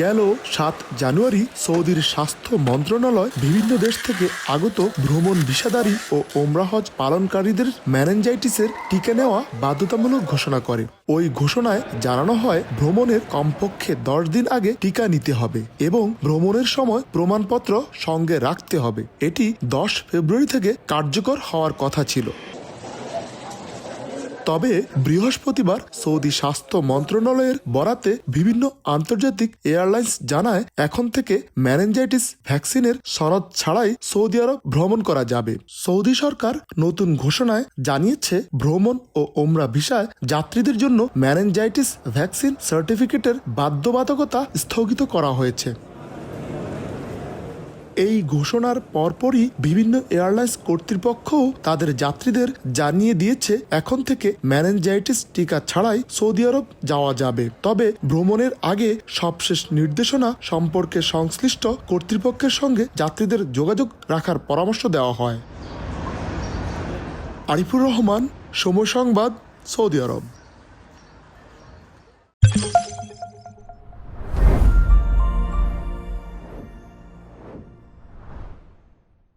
গেল সাত জানুয়ারি সৌদির স্বাস্থ্য মন্ত্রণালয় বিভিন্ন দেশ থেকে আগত ভ্রমণ ভিসাদারী ও ওমরাহজ পালনকারীদের ম্যানেঞ্জাইটিসের টিকা নেওয়া বাধ্যতামূলক ঘোষণা করে। ওই ঘোষণায় জানানো হয়, ভ্রমণের কমপক্ষে দশ দিন আগে টিকা নিতে হবে এবং ভ্রমণের সময় প্রমাণপত্র সঙ্গে রাখতে হবে। এটি দশ ফেব্রুয়ারি থেকে কার্যকর হওয়ার কথা ছিল। তবে বৃহস্পতিবার সৌদি স্বাস্থ্য মন্ত্রণালয়ের বরাতে বিভিন্ন আন্তর্জাতিক এয়ারলাইন্স জানায়, এখন থেকে ম্যানেঞ্জাইটিস ভ্যাকসিনের সনদ ছাড়াই সৌদি আরব ভ্রমণ করা যাবে। সৌদি সরকার নতুন ঘোষণায় জানিয়েছে, ভ্রমণ ও ওমরা ভিসায় যাত্রীদের জন্য ম্যানেঞ্জাইটিস ভ্যাকসিন সার্টিফিকেটের বাধ্যবাধকতা স্থগিত করা হয়েছে। এই ঘোষণার পরপরই বিভিন্ন এয়ারলাইন্স কর্তৃপক্ষও তাদের যাত্রীদের জানিয়ে দিয়েছে, এখন থেকে ম্যানেঞ্জাইটিস টিকা ছাড়াই সৌদি আরব যাওয়া যাবে। তবে ভ্রমণের আগে সবশেষ নির্দেশনা সম্পর্কে সংশ্লিষ্ট কর্তৃপক্ষের সঙ্গে যাত্রীদের যোগাযোগ রাখার পরামর্শ দেওয়া হয়। আরিফুর রহমান, সময় সংবাদ, সৌদি আরব।